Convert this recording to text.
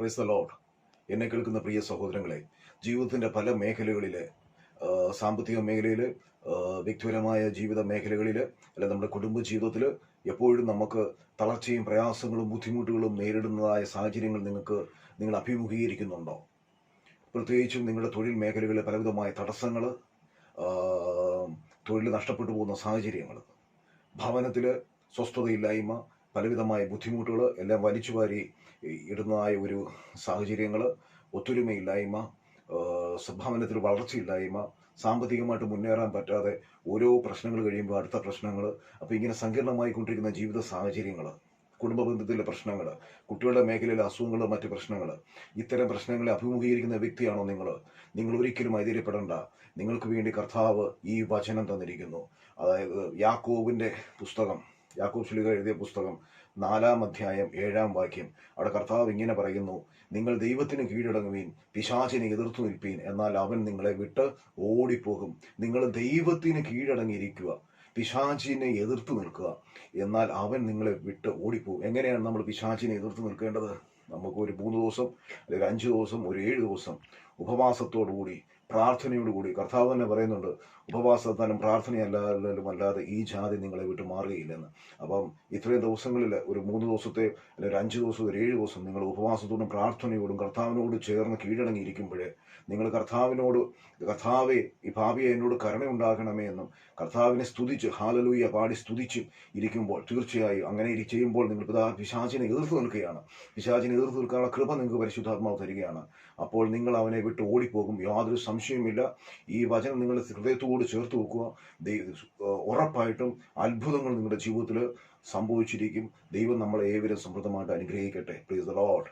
Praise the load എന്നെ കേൾക്കുന്ന പ്രിയ സഹോദരങ്ങളെ ജീവിതത്തിന്റെ പല മേഖലകളിൽ സാമ്പത്തിക മേഖലയിൽ വ്യക്തിപരമായ ജീവിത മേഖലകളിൽ അല്ലെ നമ്മുടെ കുടുംബ ജീവിതത്തിൽ എപ്പോഴും നമുക്ക് തളർച്ചയും പ്രയാസങ്ങളും ബുദ്ധിമുട്ടുകളും നേരിടുന്നതായ സാഹചര്യങ്ങൾ നിങ്ങൾക്ക് നിങ്ങൾ അഭിമുഖീകരിക്കുന്നുണ്ടോ? പ്രത്യേകിച്ചും നിങ്ങളുടെ തൊഴിൽ മേഖലകളിലെ പലവിധമായ തടസ്സങ്ങൾ തൊഴിൽ നഷ്ടപ്പെട്ടു പോകുന്ന സാഹചര്യങ്ങൾ ഭവനത്തിൽ സ്വസ്ഥതയില്ലായ്മ പലവിധമായ ബുദ്ധിമുട്ടുകൾ എല്ലാം വലിച്ചുവാരി ഇടുന്നതായ ഒരു സാഹചര്യങ്ങൾ ഒത്തൊരുമയില്ലായ്മ സംഭാവനത്തിൽ വളർച്ചയില്ലായ്മ സാമ്പത്തികമായിട്ട് മുന്നേറാൻ പറ്റാതെ ഓരോ പ്രശ്നങ്ങൾ കഴിയുമ്പോൾ അടുത്ത പ്രശ്നങ്ങൾ അപ്പോൾ ഇങ്ങനെ സങ്കീർണമായി കൊണ്ടിരിക്കുന്ന ജീവിത സാഹചര്യങ്ങൾ കുടുംബ ബന്ധത്തിലെ പ്രശ്നങ്ങൾ കുട്ടികളുടെ മേഖലയിലെ അസുഖങ്ങൾ മറ്റ് പ്രശ്നങ്ങൾ ഇത്തരം പ്രശ്നങ്ങളെ അഭിമുഖീകരിക്കുന്ന വ്യക്തിയാണോ നിങ്ങൾ നിങ്ങൾ ഒരിക്കലും ഐതിര്യപ്പെടേണ്ട നിങ്ങൾക്ക് വേണ്ടി കർത്താവ് ഈ വചനം തന്നിരിക്കുന്നു. അതായത് യാക്കോബിന്റെ പുസ്തകം. യാക്കോബ് ശ്ലീഹ എഴുതിയ പുസ്തകം നാലാം അധ്യായം ഏഴാം വാക്യം. അവിടെ കർത്താവ് ഇങ്ങനെ പറയുന്നു നിങ്ങൾ ദൈവത്തിന് കീഴടങ്ങുവീൻ പിശാചിനെ എതിർത്തു നിൽപ്പീൻ എന്നാൽ അവൻ നിങ്ങളെ വിട്ട് ഓടിപ്പോകും. നിങ്ങൾ ദൈവത്തിന് കീഴടങ്ങിയിരിക്കുക പിശാചിനെ എതിർത്തു നിൽക്കുക എന്നാൽ അവൻ നിങ്ങളെ വിട്ട് ഓടിപ്പോകും. എങ്ങനെയാണ് നമ്മൾ പിശാചിനെ എതിർത്ത് നിൽക്കേണ്ടത്? നമുക്ക് ഒരു മൂന്ന് ദിവസം അല്ലെങ്കിൽ അഞ്ച് ദിവസം ഒരു ഏഴ് ദിവസം ഉപവാസത്തോടുകൂടി പ്രാർത്ഥനയോടുകൂടി കർത്താവ് തന്നെ പറയുന്നുണ്ട് ഉപവാസത്താലും പ്രാർത്ഥനയല്ലാലും അല്ലാതെ ഈ ജാതി നിങ്ങളെ വിട്ട് മാറുകയില്ലെന്ന്. അപ്പം ഇത്രയും ദിവസങ്ങളിൽ ഒരു മൂന്ന് ദിവസത്തെ അല്ലെങ്കിൽ ഒരു അഞ്ച് ദിവസം ഒരു ഏഴ് ദിവസം നിങ്ങൾ ഉപവാസത്തോടും പ്രാർത്ഥനയോടും കർത്താവിനോട് ചേർന്ന് കീഴടങ്ങിയിരിക്കുമ്പോഴേ നിങ്ങൾ കർത്താവിനോട് കർത്താവെ ഈ ഭാവിയെ എന്നോട് കരുണയുണ്ടാകണമേ എന്നും കർത്താവിനെ സ്തുതിച്ച് ഹാലലൂയ പാടി സ്തുതിച്ച് ഇരിക്കുമ്പോൾ തീർച്ചയായും അങ്ങനെ ചെയ്യുമ്പോൾ നിങ്ങൾ പിതാ പിശാചിനെ എതിർത്ത് നിൽക്കുകയാണ്. പിശാചിനെ എതിർത്ത് നിൽക്കാനുള്ള കൃപ നിങ്ങൾക്ക് പരിശുദ്ധാത്മാവ് തരികയാണ്. അപ്പോൾ നിങ്ങൾ അവനെ വിട്ട് ഓടിപ്പോകും. യാതൊരു സംശയവുമില്ല ഈ വചനം നിങ്ങൾ ഹൃദയത്തോട് ചേർത്ത് വെക്കുക. ഉറപ്പായിട്ടും അത്ഭുതങ്ങൾ നിങ്ങളുടെ ജീവിതത്തിൽ സംഭവിച്ചിരിക്കും. ദൈവം നമ്മളെ ഏവരും സമൃദ്ധമായിട്ട് അനുഗ്രഹിക്കട്ടെ. Please the load